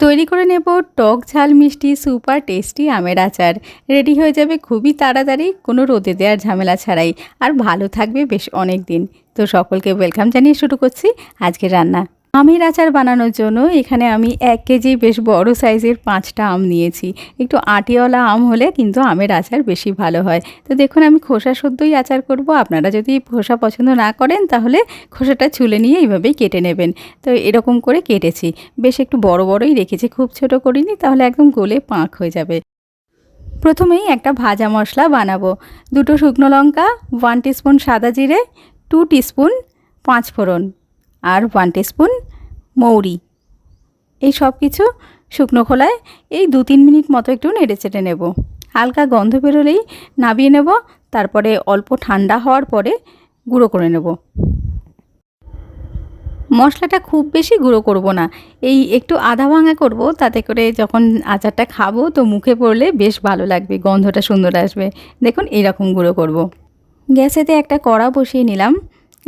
তৈরি করে নেব টক ঝাল মিষ্টি, সুপার টেস্টি আমের আচার। রেডি হয়ে যাবে খুবই তাড়াতাড়ি, কোনো রোদে দেওয়ার ঝামেলা ছাড়াই। আর ভালো থাকবে বেশ অনেক দিন তো সকলকে ওয়েলকাম জানিয়ে শুরু করছি আজকের রান্না। আমের আচার বানানোর জন্য এখানে আমি এক কেজি বেশ বড় সাইজের পাঁচটা আম নিয়েছি। একটু আটিওয়ালা আম হলে কিন্তু আমের আচার বেশি ভালো হয়। তো দেখুন, আমি খোসা শুদ্ধই আচার করব। আপনারা যদি খোসা পছন্দ না করেন, তাহলে খোসাটা ছুলে নিয়ে এইভাবেই কেটে নেবেন। তো এরকম করে কেটেছি। বেশ একটু বড় বড়ই রেখেছি, খুব ছোট করিনি, তাহলে একদম গোলে পাঁক হয়ে যাবে। প্রথমেই একটা ভাজা মশলা বানাবো। দুটো শুকনো লঙ্কা ওয়ান টিস্পুন সাদা জিরে টু টিস্পুন পাঁচ ফোড়ন আর ওয়ান টিস্পুন মৌরি। এই সব কিছু শুকনো খোলায় এই দু তিন মিনিট মতো একটু নেড়ে চেটে নেব। হালকা গন্ধ বেরোলেই নাবিয়ে নেব, তারপরে অল্প ঠান্ডা হওয়ার পরে গুঁড়ো করে নেব। মশলাটা খুব বেশি গুঁড়ো করব না, এই একটু আধা ভাঙা করব, তাতে করে যখন আচারটা খাব তো মুখে পড়লে বেশ ভালো লাগবে, গন্ধটা সুন্দর আসবে। দেখুন, এরকম গুঁড়ো করব। গ্যাসেতে একটা কড়া বসিয়ে নিলাম।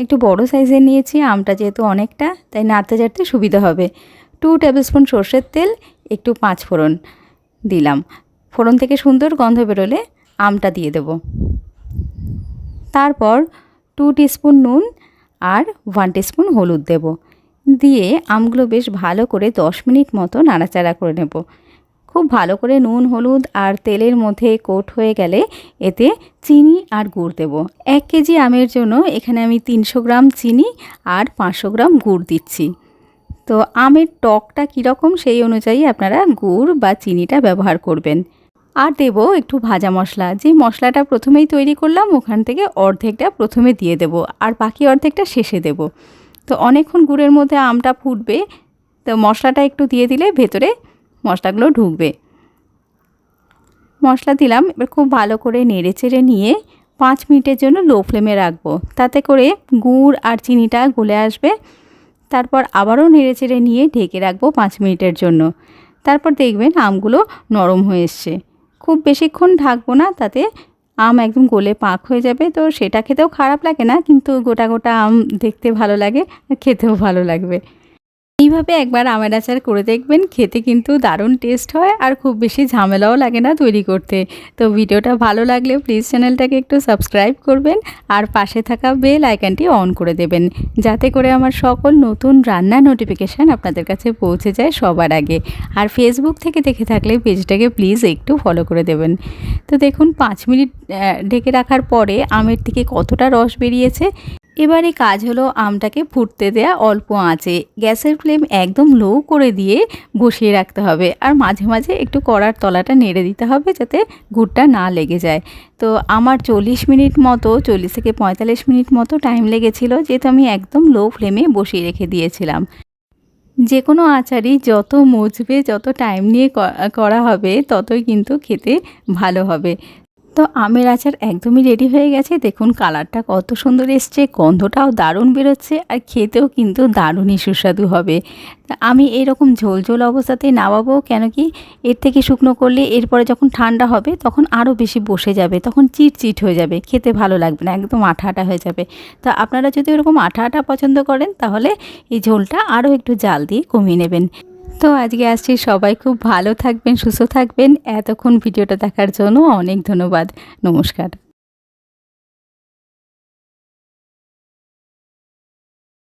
একটু বড় সাইজের নিয়েছি, আমটা যেহেতু অনেকটা, তাই নাড়তে চাড়তে সুবিধা হবে। টু টেবিল স্পুন সর্ষের তেল, একটু পাঁচ ফোড়ন দিলাম। ফোড়ন থেকে সুন্দর গন্ধ বেরোলে আমটা দিয়ে দেব। তারপর টু টিস্পুন নুন আর ওয়ান টিস্পুন হলুদ দেব। দিয়ে আমগুলো বেশ ভালো করে দশ মিনিট মতো নাড়াচাড়া করে নেব। খুব ভালো করে নুন, হলুদ আর তেলের মধ্যে কোট হয়ে গেলে এতে চিনি আর গুড় দেব। এক কেজি আমের জন্য এখানে আমি তিনশো গ্রাম চিনি আর পাঁচশো গ্রাম গুড় দিচ্ছি। তো আমের টকটা কীরকম সেই অনুযায়ী আপনারা গুড় বা চিনিটা ব্যবহার করবেন। আর দেব একটু ভাজা মশলা। যে মশলাটা প্রথমেই তৈরি করলাম, ওখান থেকে অর্ধেকটা প্রথমে দিয়ে দেব আর বাকি অর্ধেকটা শেষে দেব। তো অনেকক্ষণ গুড়ের মধ্যে আমটা ফুটবে, তো মশলাটা একটু দিয়ে দিলে ভেতরে মশলাগুলো ঢুকবে। মশলা দিলাম, এবার খুব ভালো করে নেড়ে চেড়ে নিয়ে পাঁচ মিনিটের জন্য লো ফ্লেমে রাখব। তাতে করে গুড় আর চিনিটা গলে আসবে। তারপর আবারও নেড়ে চেড়ে নিয়ে ঢেকে রাখব পাঁচ মিনিটের জন্য। তারপর দেখবেন আমগুলো নরম হয়ে এসছে। খুব বেশিক্ষণ ঢাকবো না, তাতে আম একদম গলে পাক হয়ে যাবে। তো সেটা খেতেও খারাপ লাগে না, কিন্তু গোটা গোটা আম দেখতে ভালো লাগে, খেতেও ভালো লাগবে। এইভাবে একবার আমের আচার করে দেখবেন, খেতে কিন্তু দারুণ টেস্ট হয় আর খুব বেশি ঝামেলাও লাগে না তৈরি করতে। তো ভিডিওটা ভালো লাগলে প্লিজ চ্যানেলটাকে একটু সাবস্ক্রাইব করবেন আর পাশে থাকা বেল আইকনটি অন করে দেবেন, যাতে করে আমার সকল নতুন রান্নার নোটিফিকেশান আপনাদের কাছে পৌঁছে যায় সবার আগে। আর ফেসবুক থেকে দেখে থাকলে পেজটাকে প্লিজ একটু ফলো করে দেবেন। তো দেখুন, পাঁচ মিনিট ঢেকে রাখার পরে আমের থেকে কতটা রস বেরিয়েছে? এবারে কাজ হলো আমটাকে ফুটতে দেয়া অল্প আঁচে। গ্যাসের ফ্লেম একদম লো করে দিয়ে বসিয়ে রাখতে হবে। আর মাঝে মাঝে একটু কড়ার তলাটা নেড়ে দিতে হবে যাতে গুড়টা না লেগে যায়। তো আমার চল্লিশ মিনিট মতো, চল্লিশ থেকে পঁয়তাল্লিশ মিনিট মতো টাইম লেগেছিল যেহেতু আমি একদম লো ফ্লেমে বসিয়ে রেখে দিয়েছিলাম। যে কোনো আচারই যত মজবে যত টাইম নিয়ে করা হবে, ততই কিন্তু খেতে ভালো হবে। তো আমের আচার একদমই রেডি হয়ে গেছে। দেখুন কালারটা কত সুন্দর এসছে, গন্ধটাও দারুণ বেরোচ্ছে আর খেতেও কিন্তু দারুণই সুস্বাদু হবে। আমি এরকম ঝোল ঝোল অবস্থাতেই নামাবো, কেন কি এর থেকে শুকনো করলে এরপরে যখন ঠান্ডা হবে তখন আরও বেশি বসে যাবে, তখন চিট চিট হয়ে যাবে, খেতে ভালো লাগবে না, একদম আঠা আঠা হয়ে যাবে। তা আপনারা যদি ওরকম আঠা আঠা পছন্দ করেন তাহলে এই ঝোলটা আরও একটু জাল দিয়ে কমিয়ে নেবেন। তো আজকে আসছি সবাই। খুব ভালো থাকবেন, সুস্থ থাকবেন। এতক্ষণ ভিডিওটা দেখার জন্য অনেক ধন্যবাদ। নমস্কার।